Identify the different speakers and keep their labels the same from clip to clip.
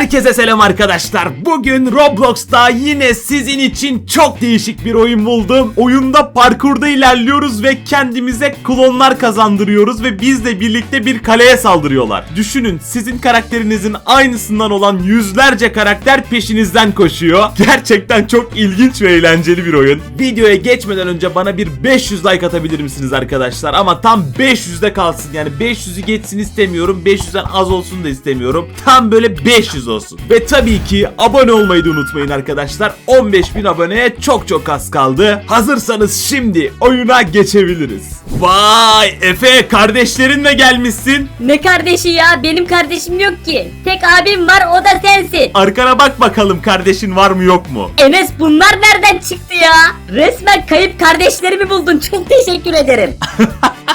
Speaker 1: Herkese selam arkadaşlar. Bugün Roblox'ta yine sizin için çok değişik bir oyun buldum. Oyunda parkurda ilerliyoruz ve kendimize klonlar kazandırıyoruz ve bizle birlikte bir kaleye saldırıyorlar. Düşünün sizin karakterinizin aynısından olan yüzlerce karakter peşinizden koşuyor. Gerçekten çok ilginç ve eğlenceli bir oyun. Videoya geçmeden önce bana bir 500 like atabilir misiniz arkadaşlar? Ama tam 500'de kalsın yani 500'ü geçsin istemiyorum. 500'den az olsun da istemiyorum. Tam böyle 500 olsun. Ve tabii ki abone olmayı da unutmayın arkadaşlar. 15.000 aboneye çok çok az kaldı. Hazırsanız şimdi oyuna geçebiliriz. Vay Efe kardeşlerinle gelmişsin.
Speaker 2: Ne kardeşi ya? Benim kardeşim yok ki. Tek abim var o da sensin.
Speaker 1: Arkana bak bakalım kardeşin var mı yok mu?
Speaker 2: Enes bunlar nereden çıktı ya? Resmen kayıp kardeşlerimi buldun. Çok teşekkür ederim.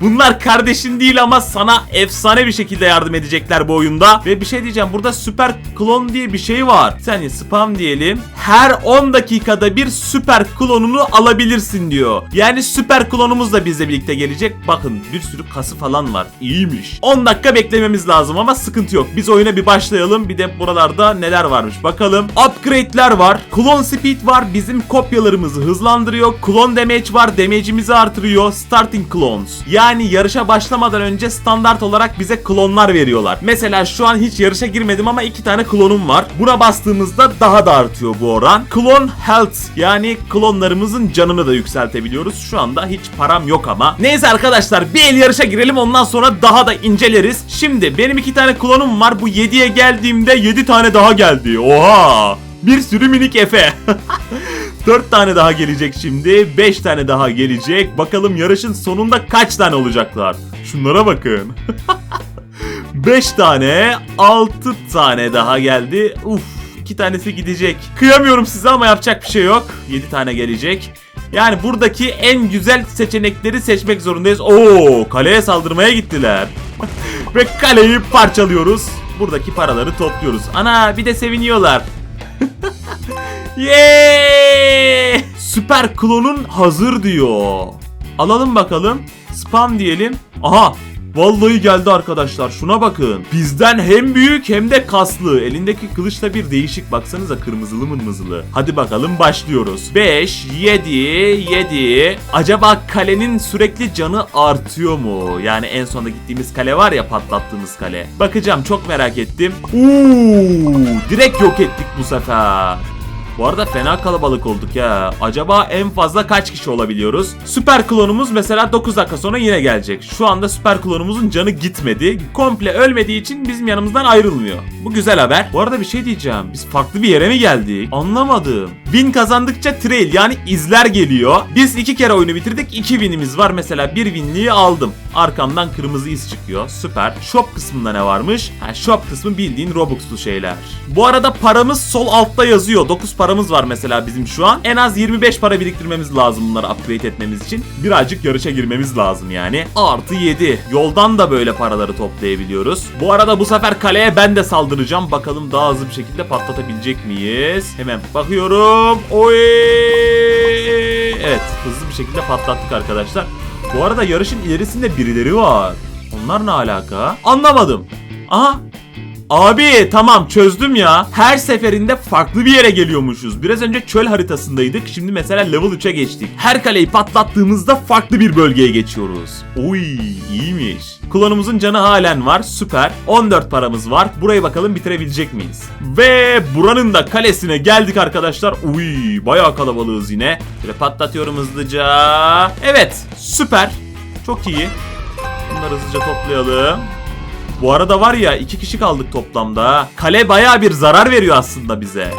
Speaker 1: Bunlar kardeşin değil ama sana efsane bir şekilde yardım edecekler bu oyunda. Ve bir şey diyeceğim burada süper klon diye bir şey var. Saniye spam diyelim. Her 10 dakikada bir süper klonunu alabilirsin diyor. Yani süper klonumuz da bizle birlikte gelecek. Bakın bir sürü kası falan var. İyiymiş. 10 dakika beklememiz lazım ama sıkıntı yok. Biz oyuna bir başlayalım. Bir de buralarda neler varmış bakalım. Upgrade'ler var. Klon speed var. Bizim kopyalarımızı hızlandırıyor. Klon damage var. Damage'imizi artırıyor. Starting clones. Yani yarışa başlamadan önce standart olarak bize klonlar veriyorlar. Mesela şu an hiç yarışa girmedim ama iki tane klonum var. Buna bastığımızda daha da artıyor bu oran. Klon health yani klonlarımızın canını da yükseltebiliyoruz. Şu anda hiç param yok ama. Neyse arkadaşlar bir el yarışa girelim ondan sonra daha da inceleriz. Şimdi benim iki tane klonum var. Bu 7'ye geldiğimde 7 tane daha geldi. Oha! Bir sürü minik Efe. 4 tane daha gelecek şimdi. 5 tane daha gelecek. Bakalım yarışın sonunda kaç tane olacaklar. Şunlara bakın. 5 tane, 6 tane daha geldi. Uf, 2 tanesi gidecek. Kıyamıyorum size ama yapacak bir şey yok. 7 tane gelecek. Yani buradaki en güzel seçenekleri seçmek zorundayız. Oo, kaleye saldırmaya gittiler. Ve kaleyi parçalıyoruz. Buradaki paraları topluyoruz. Ana bir de seviniyorlar. Yeee! Süper klonun hazır diyor. Alalım bakalım. Spam diyelim. Aha! Vallahi geldi arkadaşlar. Şuna bakın. Bizden hem büyük hem de kaslı. Elindeki kılıç da bir değişik. Baksanıza kırmızılı mırmızılı. Hadi bakalım başlıyoruz. 5, 7, 7. Acaba kalenin sürekli canı artıyor mu? Yani en sonunda gittiğimiz kale var ya patlattığımız kale. Bakacağım çok merak ettim. Uuu, direkt yok ettik bu sefer. Bu arada fena kalabalık olduk ya. Acaba en fazla kaç kişi olabiliyoruz? Süper klonumuz mesela 9 dakika sonra yine gelecek. Şu anda süper klonumuzun canı gitmedi. Komple ölmediği için bizim yanımızdan ayrılmıyor. Bu güzel haber. Bu arada bir şey diyeceğim. Biz farklı bir yere mi geldik? Anlamadım. Win kazandıkça trail yani izler geliyor. Biz iki kere oyunu bitirdik. 2 winimiz var. Mesela bir winliği aldım. Arkamdan kırmızı iz çıkıyor. Süper. Shop kısmında ne varmış? Ha, shop kısmı bildiğin Robux'lu şeyler. Bu arada paramız sol altta yazıyor. 9 paramız var mesela bizim şu an. En az 25 para biriktirmemiz lazım bunları upgrade etmemiz için. Birazcık yarışa girmemiz lazım yani. Artı 7. Yoldan da böyle paraları toplayabiliyoruz. Bu arada bu sefer kaleye ben de saldıracağım. Bakalım daha hızlı bir şekilde patlatabilecek miyiz? Hemen bakıyorum. Oy! Evet hızlı bir şekilde patlattık arkadaşlar. Bu arada yarışın ilerisinde birileri var. Onlar ne alaka? Anlamadım. Aha Abi tamam çözdüm ya. Her seferinde farklı bir yere geliyormuşuz. Biraz önce çöl haritasındaydık. Şimdi mesela level 3'e geçtik. Her kaleyi patlattığımızda farklı bir bölgeye geçiyoruz. Oy iyiymiş. Klonumuzun canı halen var. Süper. 14 paramız var. Burayı bakalım bitirebilecek miyiz? Ve buranın da kalesine geldik arkadaşlar. Uy bayağı kalabalığız yine. Şöyle patlatıyorum hızlıca. Evet süper. Çok iyi. Bunları hızlıca toplayalım. Bu arada var ya iki kişi kaldık toplamda. Kale baya bir zarar veriyor aslında bize.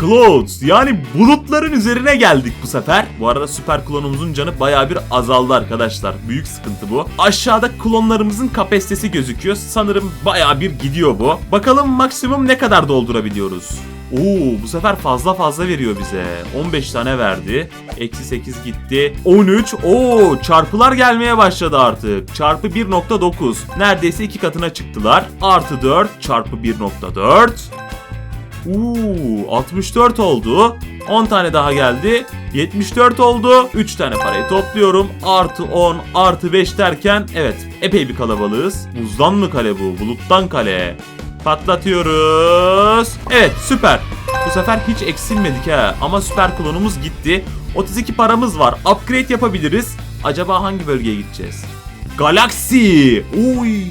Speaker 1: Clouds yani bulutların üzerine geldik bu sefer. Bu arada süper klonumuzun canı baya bir azaldı arkadaşlar. Büyük sıkıntı bu. Aşağıda klonlarımızın kapasitesi gözüküyor. Sanırım baya bir gidiyor bu. Bakalım maksimum ne kadar doldurabiliyoruz. Oo bu sefer fazla fazla veriyor bize. 15 tane verdi. Eksi 8 gitti. 13. Oo çarpılar gelmeye başladı artık. Çarpı 1.9. Neredeyse iki katına çıktılar. Artı 4 çarpı 1.4. Uuu 64 oldu. 10 tane daha geldi. 74 oldu. 3 tane parayı topluyorum. Artı 10 artı 5 derken evet epey bir kalabalığız. Buzdan mı kale bu? Buluttan kale. Patlatıyoruz. Evet süper. Bu sefer hiç eksilmedik ha. Ama süper klonumuz gitti. 32 paramız var. Upgrade yapabiliriz. Acaba hangi bölgeye gideceğiz? Galaksi. Uy.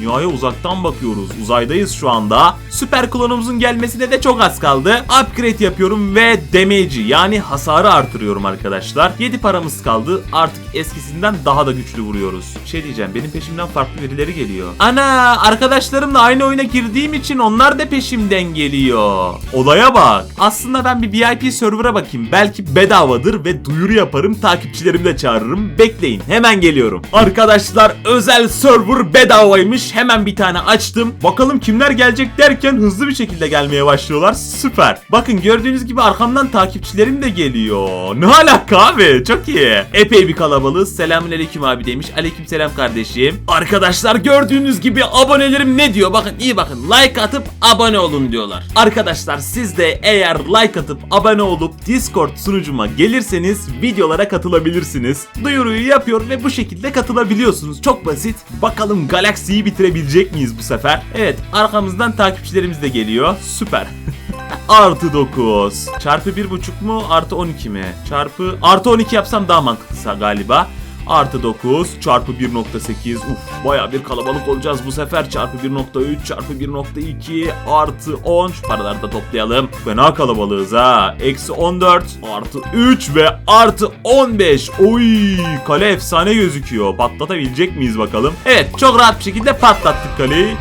Speaker 1: Dünyaya uzaktan bakıyoruz. Uzaydayız şu anda. Süper klonumuzun gelmesine de çok az kaldı. Upgrade yapıyorum ve damage'i yani hasarı artırıyorum arkadaşlar. 7 paramız kaldı. Artık eskisinden daha da güçlü vuruyoruz. Şey diyeceğim. Benim peşimden farklı birileri geliyor. Ana arkadaşlarımla aynı oyuna girdiğim için onlar da peşimden geliyor. Olaya bak. Aslında ben bir VIP server'a bakayım. Belki bedavadır ve duyuru yaparım. Takipçilerimi de çağırırım. Bekleyin. Hemen geliyorum. Arkadaşlar özel server bedavaymış. Hemen bir tane açtım. Bakalım kimler gelecek derken hızlı bir şekilde gelmeye başlıyorlar. Süper. Bakın gördüğünüz gibi arkamdan takipçilerim de geliyor. Ne alaka abi? Çok iyi. Epey bir kalabalığız. Selamünaleyküm abi demiş. Aleykümselam kardeşim. Arkadaşlar gördüğünüz gibi abonelerim ne diyor? Bakın iyi bakın. Like atıp abone olun diyorlar. Arkadaşlar siz de eğer like atıp abone olup Discord sunucuma gelirseniz videolara katılabilirsiniz. Duyuruyu yapıyor ve bu şekilde katılabiliyorsunuz. Çok basit. Bakalım Galaxy'yi bitirebilecek miyiz bu sefer? Evet arkamızdan takipçilerimiz de geliyor. Süper. Artı 9. Çarpı 1.5 mu? Artı 12 mi? Çarpı... Artı 12 yapsam daha mantıklısa galiba. Artı 9 çarpı 1.8 Uf baya bir kalabalık olacağız bu sefer. Çarpı 1.3 çarpı 1.2 Artı 10 Şu paraları da toplayalım. Fena kalabalığız ha. Eksi 14 artı 3 ve artı 15 Oy kale efsane gözüküyor. Patlatabilecek miyiz bakalım? Evet çok rahat bir şekilde patlattık kaleyi.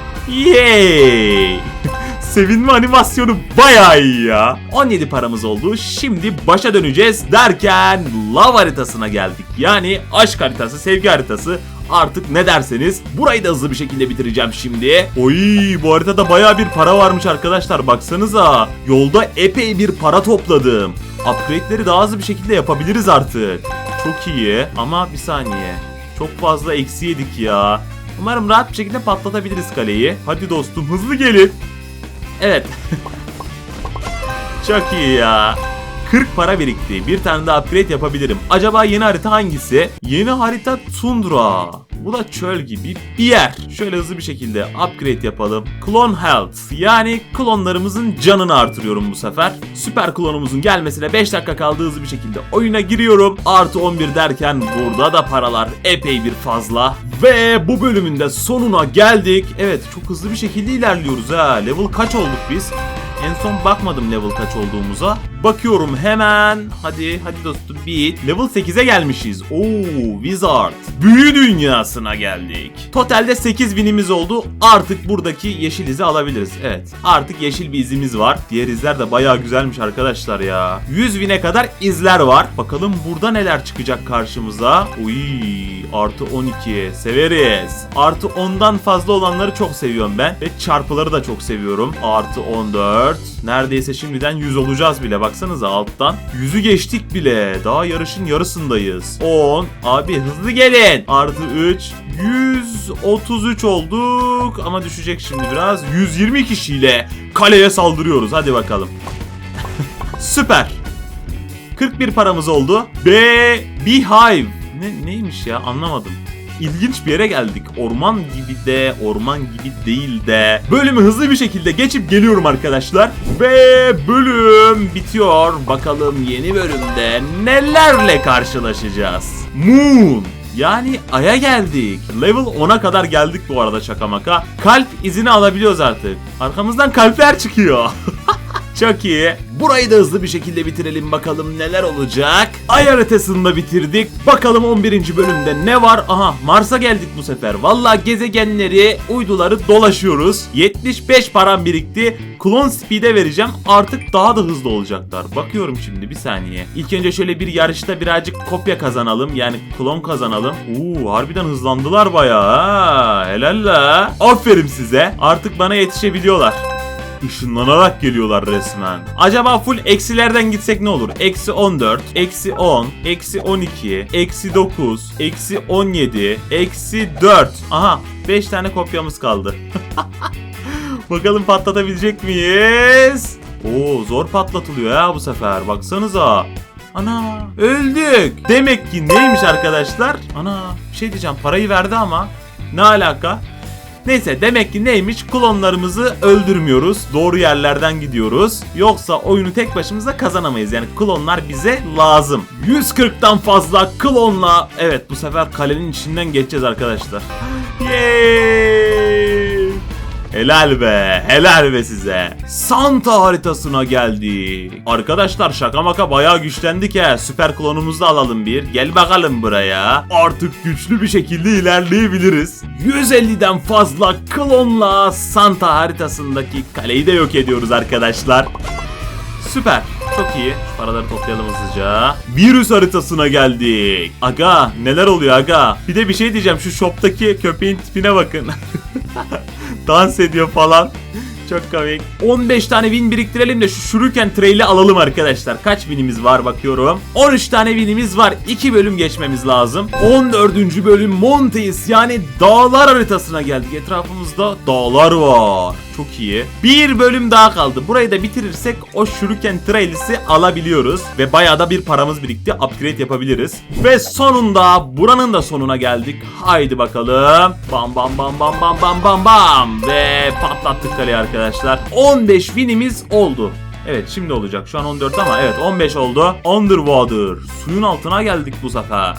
Speaker 1: Yay Sevinme animasyonu bayağı iyi ya. 17 paramız oldu. Şimdi başa döneceğiz derken lav haritasına geldik. Yani aşk haritası, sevgi haritası. Artık ne derseniz burayı da hızlı bir şekilde bitireceğim şimdi. Oy bu haritada bayağı bir para varmış arkadaşlar baksanıza. Yolda epey bir para topladım. Upgrade'leri daha hızlı bir şekilde yapabiliriz artık. Çok iyi ama bir saniye. Çok fazla eksi yedik ya. Umarım rahat bir şekilde patlatabiliriz kaleyi. Hadi dostum hızlı gelin. Evet. Çok iyi ya. 40 para birikti. Bir tane daha upgrade yapabilirim. Acaba yeni harita hangisi? Yeni harita Tundra. Bu da çöl gibi bir yer. Şöyle hızlı bir şekilde upgrade yapalım. Clone Health. Yani klonlarımızın canını artırıyorum bu sefer. Süper klonumuzun gelmesine 5 dakika kaldı hızlı bir şekilde oyuna giriyorum. Artı 11 derken burada da paralar epey bir fazla. Ve bu bölümün de sonuna geldik. Evet çok hızlı bir şekilde ilerliyoruz ha. Level kaç olduk biz? En son bakmadım level kaç olduğumuza. Bakıyorum hemen. Hadi hadi dostum bit. Level 8'e gelmişiz. Oo Wizard. Büyü dünyasına geldik. Totalde 8 binimiz oldu. Artık buradaki yeşil izi alabiliriz. Evet. Artık yeşil bir izimiz var. Diğer izler de bayağı güzelmiş arkadaşlar ya. 100 bine kadar izler var. Bakalım burada neler çıkacak karşımıza. Uy artı 12 severiz. Artı 10'dan fazla olanları çok seviyorum ben. Ve çarpıları da çok seviyorum. Artı 14. Neredeyse şimdiden 100 olacağız bile. Baksanıza alttan. 100'ü geçtik bile. Daha yarışın yarısındayız. 10. Abi hızlı gelin. Artı 3. 133 olduk. Ama düşecek şimdi biraz. 120 kişiyle kaleye saldırıyoruz. Hadi bakalım. Süper. 41 paramız oldu. B Beehive. Ne neymiş ya anlamadım. İlginç bir yere geldik. Orman gibi de, orman gibi değil de. Bölümü hızlı bir şekilde geçip geliyorum arkadaşlar. Ve bölüm bitiyor. Bakalım yeni bölümde nelerle karşılaşacağız. Moon. Yani Ay'a geldik. Level 10'a kadar geldik bu arada şaka maka. Kalp izini alabiliyoruz artık. Arkamızdan kalpler çıkıyor. Çok iyi. Burayı da hızlı bir şekilde bitirelim bakalım neler olacak. Ay haritasını bitirdik. Bakalım 11. bölümde ne var? Aha Mars'a geldik bu sefer. Valla gezegenleri, uyduları dolaşıyoruz. 75 param birikti. Clone Speed'e vereceğim. Artık daha da hızlı olacaklar. Bakıyorum şimdi bir saniye. İlk önce şöyle bir yarışta birazcık kopya kazanalım. Yani klon kazanalım. Uuu harbiden hızlandılar bayağı ha. Helal la. Aferin size. Artık bana yetişebiliyorlar. Işınlanarak geliyorlar resmen. Acaba full eksilerden gitsek ne olur? Eksi 14, eksi 10, eksi 12, eksi 9, eksi 17, eksi 4. Aha 5 tane kopyamız kaldı. Bakalım patlatabilecek miyiz? Oo zor patlatılıyor ya bu sefer. Baksanıza. Ana öldük. Demek ki neymiş arkadaşlar? Ana bir şey diyeceğim parayı verdi ama. Ne alaka? Neyse demek ki neymiş klonlarımızı öldürmüyoruz. Doğru yerlerden gidiyoruz. Yoksa oyunu tek başımıza kazanamayız. Yani klonlar bize lazım. 140'tan fazla klonla evet bu sefer kalenin içinden geçeceğiz arkadaşlar. Yay! Helal be, helal be size. Santa haritasına geldik. Arkadaşlar şaka maka bayağı güçlendik he. Süper klonumuzu da alalım bir. Gel bakalım buraya. Artık güçlü bir şekilde ilerleyebiliriz. 150'den fazla klonla Santa haritasındaki kaleyi de yok ediyoruz arkadaşlar. Süper. Çok iyi. Şu paraları toplayalım hızlıca. Virüs haritasına geldik. Aga neler oluyor aga? Bir de bir şey diyeceğim. Şu shoptaki köpeğin tipine bakın. Dans ediyor falan. Çok komik. 15 tane win biriktirelim de şu Shuriken Trail'i alalım arkadaşlar. Kaç winimiz var bakıyorum. 13 tane winimiz var. 2 bölüm geçmemiz lazım. 14. bölüm Montes yani dağlar haritasına geldik. Etrafımızda dağlar var. Çok iyi. Bir bölüm daha kaldı. Burayı da bitirirsek o Shuriken Trails'i alabiliyoruz. Ve bayağı da bir paramız birikti. Upgrade yapabiliriz. Ve sonunda buranın da sonuna geldik. Haydi bakalım. Bam bam bam bam bam bam bam bam. Ve patlattık kaleyi arkadaşlar. 15 winimiz oldu. Evet şimdi olacak. Şu an 14 ama evet 15 oldu. Underwater. Suyun altına geldik bu sefer.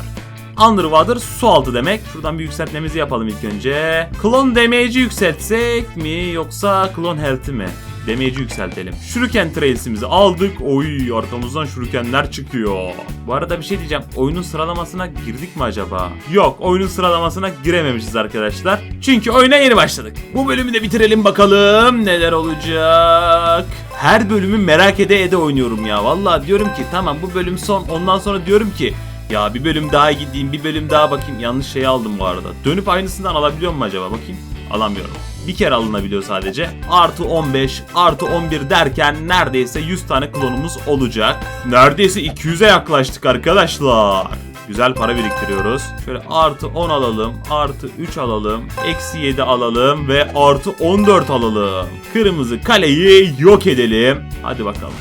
Speaker 1: Underwater su altı demek. Şuradan bir yükseltmemizi yapalım ilk önce. Klon damage'i yükseltsek mi yoksa klon health'i mi? Damage'i yükseltelim. Shuriken Trails'imizi aldık. Oy arkamızdan Shurikenler çıkıyor. Bu arada bir şey diyeceğim. Oyunun sıralamasına girdik mi acaba? Yok oyunun sıralamasına girememişiz arkadaşlar. Çünkü oyuna yeni başladık. Bu bölümü de bitirelim bakalım. Neler olacak? Her bölümü merak ede ede oynuyorum ya. Vallahi diyorum ki tamam bu bölüm son. Ondan sonra diyorum ki ya bir bölüm daha gideyim, bir bölüm daha bakayım. Yanlış şeyi aldım bu arada. Dönüp aynısından alabiliyor mu acaba? Bakayım. Alamıyorum. Bir kere alınabiliyor sadece. Artı 15, artı 11 derken neredeyse 100 tane klonumuz olacak. Neredeyse 200'e yaklaştık arkadaşlar. Güzel para biriktiriyoruz. Şöyle artı 10 alalım, artı 3 alalım, eksi 7 alalım ve artı 14 alalım. Kırmızı kaleyi yok edelim. Hadi bakalım.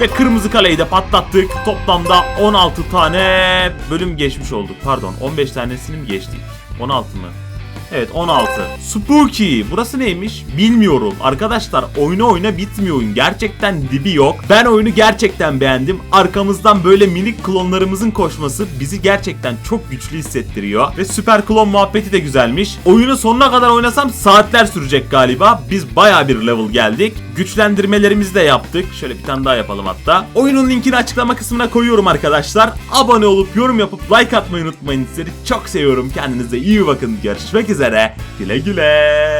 Speaker 1: Ve kırmızı kaleyi de patlattık. Toplamda 16 tane bölüm geçmiş olduk. Pardon 15 tanesini mi geçtik? 16 mı? Evet 16. Spooky. Burası neymiş? Bilmiyorum. Arkadaşlar oyna oyna bitmiyor oyun. Gerçekten dibi yok. Ben oyunu gerçekten beğendim. Arkamızdan böyle minik klonlarımızın koşması bizi gerçekten çok güçlü hissettiriyor. Ve süper klon muhabbeti de güzelmiş. Oyunu sonuna kadar oynasam saatler sürecek galiba. Biz baya bir level geldik. Güçlendirmelerimizi de yaptık. Şöyle bir tane daha yapalım hatta. Oyunun linkini açıklama kısmına koyuyorum arkadaşlar. Abone olup yorum yapıp like atmayı unutmayın. Sizleri çok seviyorum. Kendinize iyi bakın. Görüşmek üzere. Güle güle.